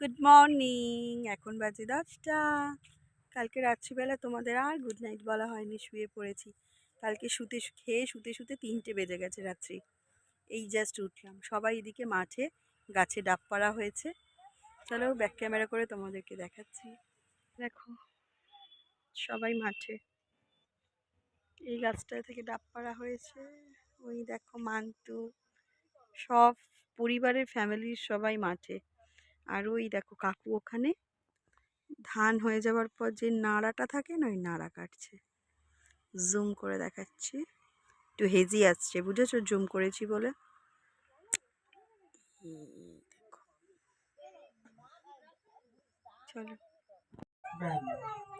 Good morning এখন বাজে দশটা। কালকে রাত্রিবেলা তোমাদের আর গুড নাইট বলা হয়নি, শুয়ে পড়েছি। কালকে শুতে খেয়ে শুতে শুতে তিনটে বেজে গেছে রাত্রি। এই জাস্ট উঠলাম। সবাই এদিকে মাঠে গাছে ডাব পাড়া হয়েছে। চলো ব্যাক ক্যামেরা করে তোমাদেরকে দেখাচ্ছি। দেখো, সবাই মাঠে। এই গাছটা থেকে ডাব পাড়া হয়েছে। ওই দেখো মান্তু। সব পরিবারের ফ্যামিলির সবাই মাঠে। আর ওই দেখো কাকু ওখানে ধান হয়ে যাওয়ার পর যে নাড়াটা থাকে না, ওই নাড়া কাটছে। জুম করে দেখাচ্ছি। একটু হেজি আসছে, বুঝেছ? জুম করেছি বলে।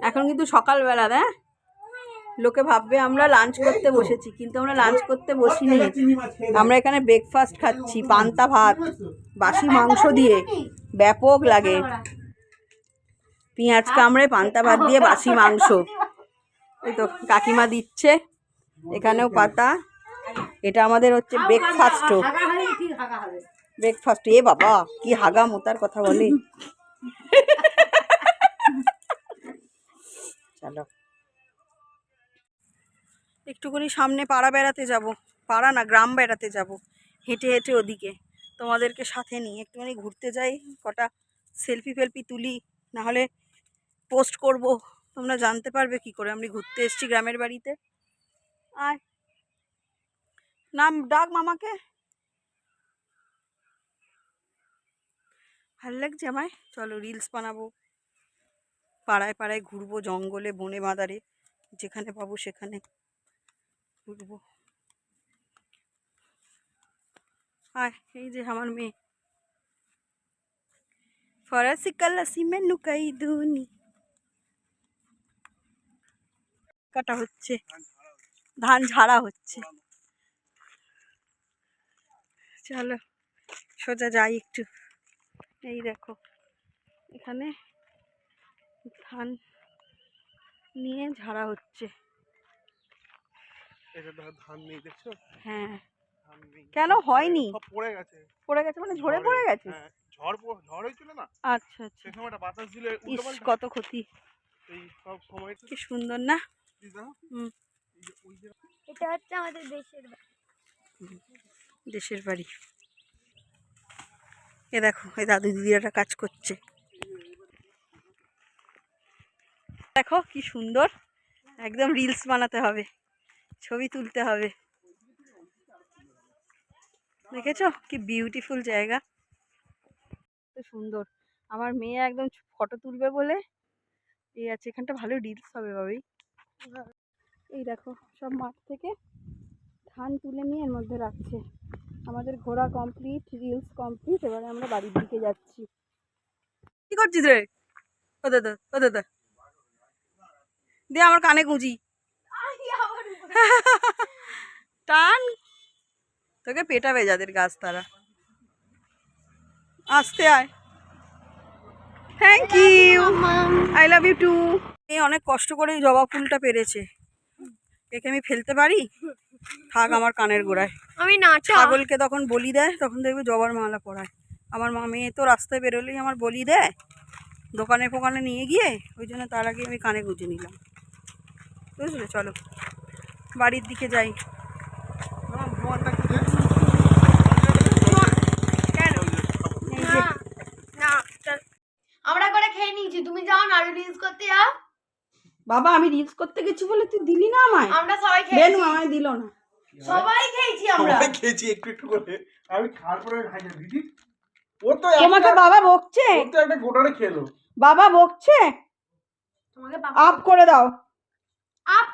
এখন কিন্তু সকালবেলা হ্যাঁ? লোকে ভাববে আমরা লাঞ্চ করতে বসেছি, কিন্তু আমরা লাঞ্চ করতে বসিনি। আমরা এখানে ব্রেকফাস্ট খাচ্ছি, পান্তা ভাত, বাসি মাংস দিয়ে। ব্যাপক লাগে। পেঁয়াজ কামড়ে পান্তা ভাত দিয়ে বাসি মাংস। এই তো কাকিমা দিচ্ছে। এখানেও পাতা। এটা আমাদের হচ্ছে ব্রেকফাস্টও ব্রেকফাস্ট এ বাবা কি হাগা মোতার কথা বলে। চলো। একটুখানি সামনে পাড়া বেড়াতে যাব। পাড়া না গ্রাম বেড়াতে যাব। হেঁটে হেঁটে ওদিকে। তোমাদেরকে সাথে নিই একটুখানি ঘুরতে যাই, কটা সেলফি ফেলফি তুলি, নাহলে পোস্ট করব। তোমরা জানতে পারবে কি করে আমি ঘুরতে এসেছি গ্রামের বাড়িতে। আর নাম ডাক মামাকে। ভালো লাগছে আমায়? চলো রিলস বানাবো। পাড়ায় পাড়ায় ঘুরবো, জঙ্গলে, বনে বাঁধারে, যেখানে পাবো সেখানে ঘুরবো। আর এই যে আমার মেয়ে ফরাসি কালাসি মেনু কাই দুনি কাটা হচ্ছে ধান ঝাড়া হচ্ছে চলো সোজা যাই একটু এই দেখো এখানে ধান নিয়ে ঝাড়া হচ্ছে এটা ধান নেই দেখছ হ্যাঁ কেন হয়নি? পড়ে গেছে। পড়ে গেছে মানে ঝরে পড়ে গেছে? হ্যাঁ ঝড় ঝড় হয়েছিল না? আচ্ছা আচ্ছা। সে সময় একটা বাতাস দিলে ইস কত ক্ষতি। এই সব সময় কি সুন্দর না? এটা হচ্ছে আমাদের দেশের বাড়ি। দেশের বাড়ি। এ দেখো এই দাদু দিদিরা কাজ করছে। দেখো কি সুন্দর। একদম রিলস বানাতে হবে। ছবি তুলতে হবে। দেখেছ? কি বিউটিফুল জায়গা। সুন্দর। আমার মেয়ে একদম ফটো তুলবে বলে এই আছে এখানটা ভালো রিলস হবে ভাবি। এই দেখো সব মাঠ থেকে ধান তুলে নিয়ে এর মধ্যে রাখছে। আমাদের ঘোরা কমপ্লিট রিলস কমপ্লিট এবারে আমরা বাড়ির দিকে যাচ্ছি। কি করছিস রে? ও দাদা ও দাদা দে। আমার কানে গুঁজি। টান। তোকে পেটাবে যাদের গাছ তারা। আসতে আয়। Thank you I love you too এই অনেক কষ্ট করে জবা ফুলটা পেরেছে। একে আমি ফেলতে পারি? থাক আমার কানের গোড়ায়। আমি নাচা। ছাগলকে তখন বলি দেয় তখন দেখবে জবার মালা পরায়। আমার মা মেয়ে তো রাস্তায় বেরোলেই আমার বলি দেয়। দোকানে ফোকানে নিয়ে গিয়ে ওই জন্য তার আগে আমি কানে গুঁজে নিলাম। বুঝলে? চলো বাড়ির দিকে যাই না, ভগবানটা কি জানি? কেন এই যে, না চল। আমরা করে খেয়ে নিয়েছি? তুমি যাও না আরও রিলস করতে যাও। বাবা আমি রিলস করতে গেছি বলে তুই দিলি না আমায়? আমরা সবাই বেনু খেয়েছি আমায় দিল না। সবাই খেয়েছি আমরা। সবাই খেয়েছি একটু একটু করে। আমি খাওয়ার পরে খাই না দিদি। ও তো তোমাকে বাবা বকছে? ও তো একটা গোটারে খেলো। বাবা বকছে? তোমাকে আপ করে দাও। আপ।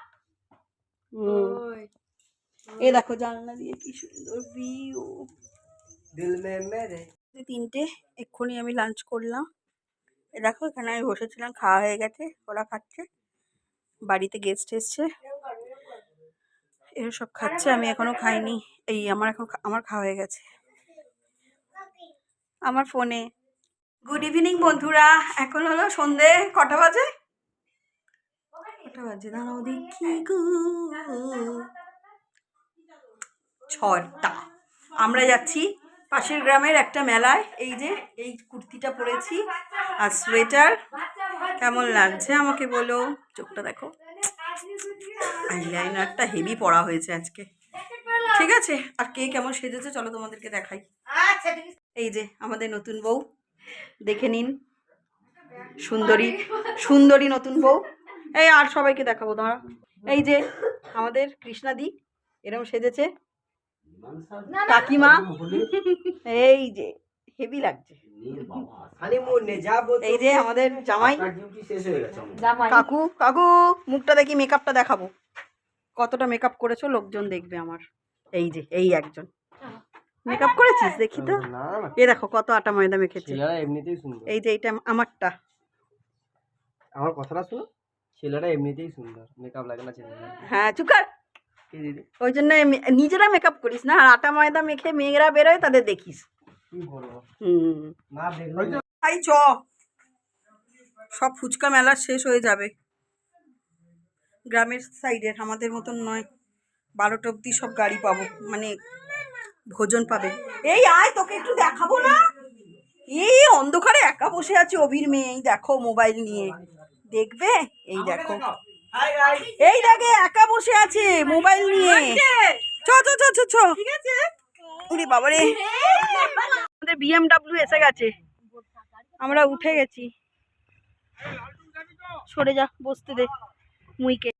এ দেখো জানলা দিয়ে কি সুন্দর ভিউ দিল মে মেরে। তিনটে এক্ষুনি আমি লাঞ্চ করলাম। এ দেখো, এখানে আমি বসেছিলাম, খাওয়া হয়ে গেছে, ওরা খাচ্ছে। বাড়িতে গেস্ট এসছে। এরা সব খাচ্ছে, আমি এখনও খাইনি। এই আমার এখন আমার খাওয়া হয়ে গেছে। আমার ফোনে গুড ইভিনিং বন্ধুরা। এখন হলো সন্ধে কটা বাজে? কটা বাজে? দাঁড়াও দেখি গো। ছটা আমরা যাচ্ছি পাশের গ্রামের একটা মেলায় এই যে এই কুর্তিটা পরেছি আর সোয়েটার। কেমন লাগছে আমাকে বলো? চোখটা দেখো। আইলাইনারটা হেভি পড়া হয়েছে আজকে। ঠিক আছে আর কে কেমন সেজেছে চলো তোমাদেরকে দেখাই। এই যে আমাদের নতুন বউ দেখে নিন। সুন্দরী সুন্দরী নতুন বউ। এই আর সবাইকে দেখাবো দাঁড়া এই যে আমাদের কৃষ্ণাদি এরকম সেজেছে। কাকিমা? এই যে হেভি লাগছে। এই যে আমাদের জামাই। আপনার ডিউটি শেষ হয়ে গেছে আমার। কাকু কাকু মুখটা দেখি মেকআপটা দেখাবো। কতটা মেকআপ করেছ লোকজন দেখবে আমার। এই যে এই একজন। মেকআপ করেছিস? দেখি তো। এ দেখো কত আটা ময়দা মেখেছে। এই যে এইটা আমারটা। আমার কথাটা শুনো। ছেলেরা এমনিতেই সুন্দর। মেকআপ লাগে না ছেলেরা হ্যাঁ চুকার ওই জন্য নিজেরা মেকআপ করিস না আর আটা ময়দা মেখে মেয়েরা বেরোয় তাদের দেখিস। হুম। না তাই চ। সব ফুচকা মেলা শেষ হয়ে যাবে। গ্রামের সাইডের আমাদের মতন নয়। বারোটা অব্দি সব গাড়ি পাবো মানে ভোজন পাবে। এই আয় তোকে একটু দেখাবো না? এই অন্ধকারে একা বসে আছে অভির মেয়ে। এই দেখো মোবাইল নিয়ে। দেখবে? এই দেখো। এই দেখে একা বসে আছে মোবাইল নিয়ে। চ আমাদের বিএমডাব্লিউ এসে গেছে। আমরা উঠে গেছি। সরে যা বসতে দে মুইকে।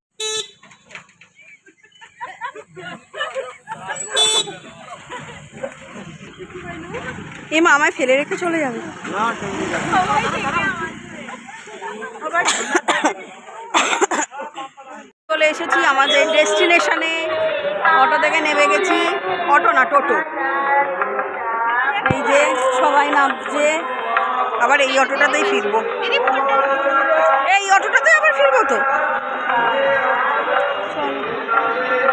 এ মা আমায় ফেলে রেখে চলে যাবে। চলে এসেছি আমাদের ডেস্টিনেশনে। অটো থেকে নেমে গেছি। অটো না, টোটো। এই যে সবাই নামছে। আবার এই অটোটাতেই ফিরবো। এই অটোটাতে আবার ফিরবো তো?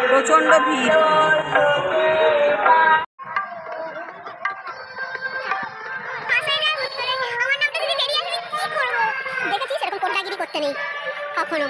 প্রচণ্ড ভিড়। কখনো।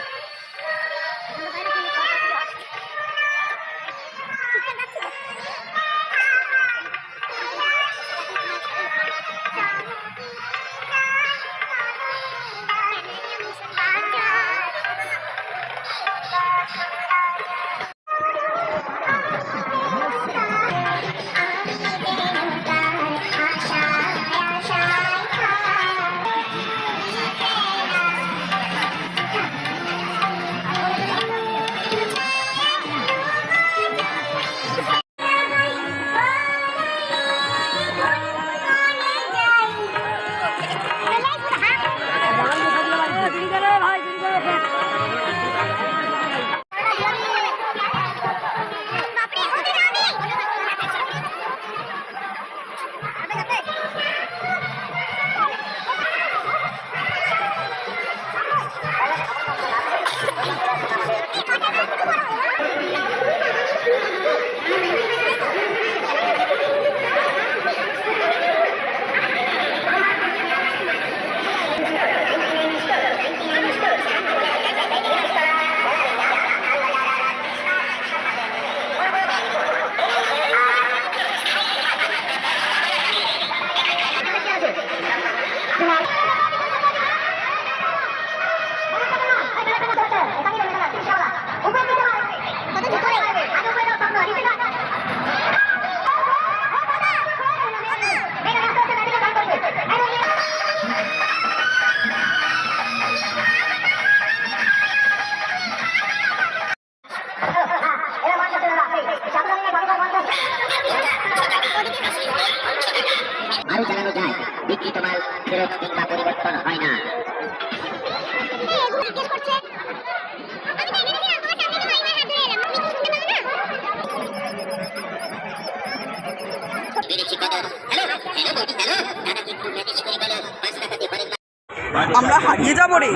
আমরা হারিয়ে যাব রে।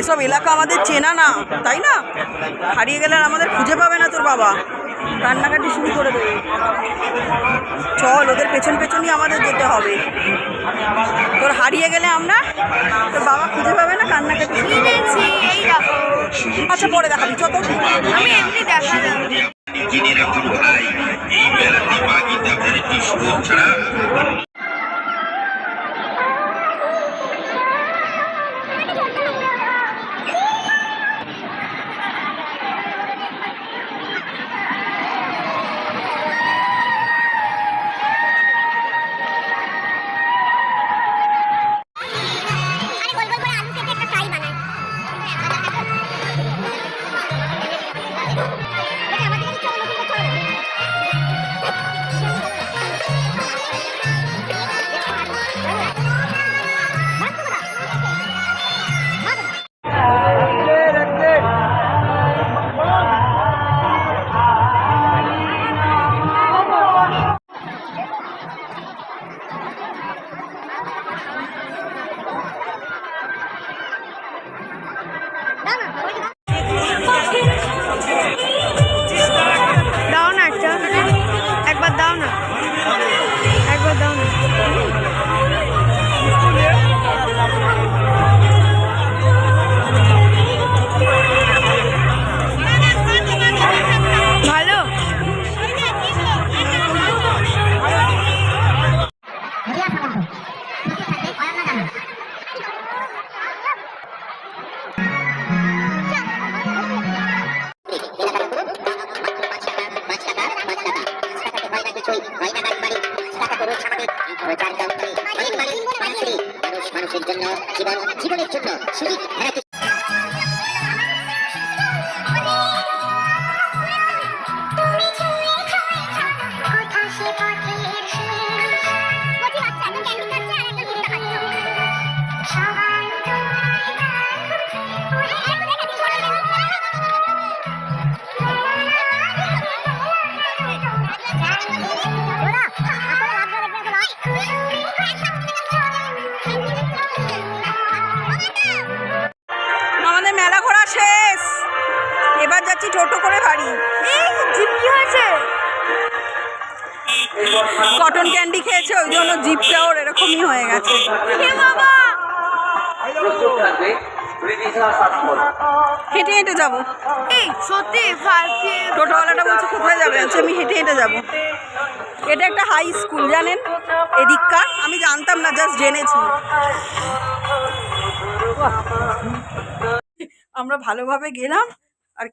এসব এলাকা আমাদের চেনা না তাই না? হারিয়ে গেলে আমাদের খুঁজে পাবে না তোর বাবা। কান্নাকাটি শুরু করে দেবে চল ওদের পেছন পেছনই আমাদের যেতে হবে। তোর হারিয়ে গেলে আমরা তোর বাবা পরে টোটো করে বাড়ি। জিপ কি হয়েছে? কটন ক্যান্ডি খেয়েছে ওই জন্য জিপটা ওর এরকমই হয়ে গেছে। হেঁটে হেঁটে যাব। এই সত্যি টোটোওয়ালাটা বলছে কোথায় যাবে? আচ্ছা আমি হেঁটে হেঁটে যাব। এটা একটা হাই স্কুল জানেন? এদিককার আমি জানতাম না জাস্ট জেনেছি। আমরা ভালোভাবে গেলাম আর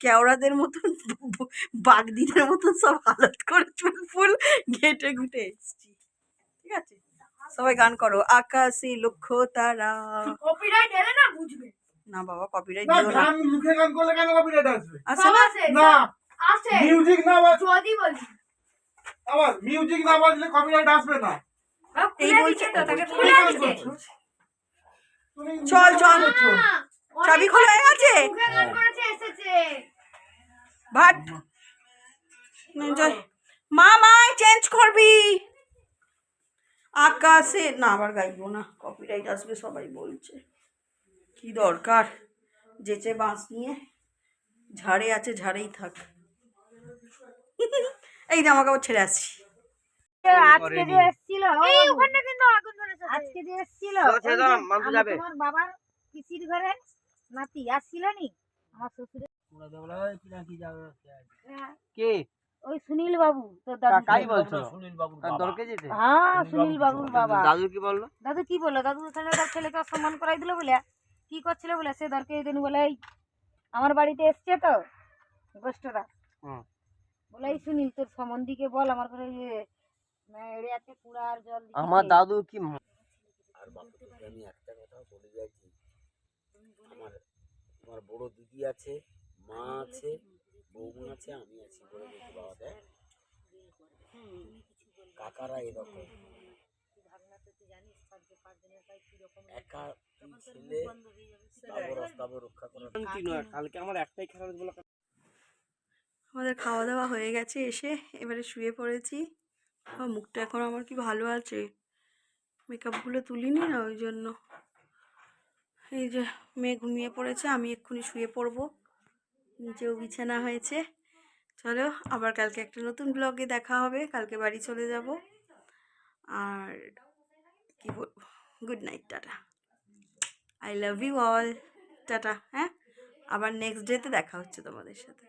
কেওড়াদের মতন বাগদিদের মতন সব হালত করে চুল ফুল ঘেটে ঘুটে এসছি। ঠিক আছে? সবাই গান করো। আকাশে লক্ষ্য তারা। কপিরাইট এলে না বুঝবে। না বাবা কপিরাইট দিও না। গান মুখে গান করলে কেন কপিরাইট আসবে? আসে না। আছে। মিউজিক না বাজ যদি বলি। আবার মিউজিক না বাজলে কপিরাইট আসবে না। এই বলছে তো তাকে খুলে চল, চল। চাবি খোলা হয়ে গেছে? মুখে গান এসেছে ভাট। মা মাই চেঞ্জ করবি। আকাশে। না আবার গাইবো না। কপিরাইট আসবে সবাই বলছে। কি দরকার? যেচে বাঁশ নিয়ে ঝাড়ে আছে ঝাড়েই থাক। এই জামা কাপড় ছেড়ে আসছি। আজকে যে এসেছিল ওখানে কিন্তু আগুন ধরেছে। আজকে যে এসেছিল। তোমার বাবার পিসির ঘরে নাতি আসছিল নি? আমার হ্যাঁ, কে? ওই সুনীল বাবু তোর দাদু বলছো? আর দরকে যেতে হ্যাঁ সুনীল বাবুর বাবা। দাদু কি বলল? দাদু কি বলল? দাদু তার ছেলেকে সম্মান করাই দিল বলে। কি করছিল বলে? সে দরকে দিন বলে আমার বাড়িতে এসছে তো গোষ্ঠরা। হুম। বলে এই সুনীল তোর সম্বন্ধীকে বল আমার ঘরে এড়িয়াতে কুড়ার জল আমার দাদু কি আর বাপুকে আমি একটা কথা বলে যাচ্ছি। আমার আমার বড় দিদি আছে মা আছে বৌমা আছে আমি আছি বলে দেখি বাবা দেখ। কাকারা এরকম। একা তুই ছেলে রক্ষা করার। কালকে আমার একটাই খেলা বলে আমাদের খাওয়া দাওয়া হয়ে গেছে এসে এবারে শুয়ে পড়েছি। আমার মুখটা এখন আমার কি ভালো আছে? মেকআপগুলো তুলিনি না ওই জন্য। এই যে মেয়ে ঘুমিয়ে পড়েছে, আমি এক্ষুনি শুয়ে পড়ব। নিচেও বিছানা হয়েছে। চলো, আবার কালকে একটা নতুন ব্লগে দেখা হবে। কালকে বাড়ি চলে যাব। আর কি বলব good night tata. I love you all tata হ্যাঁ? আবার নেক্সট ডেতে দেখা হচ্ছে তোমাদের সাথে।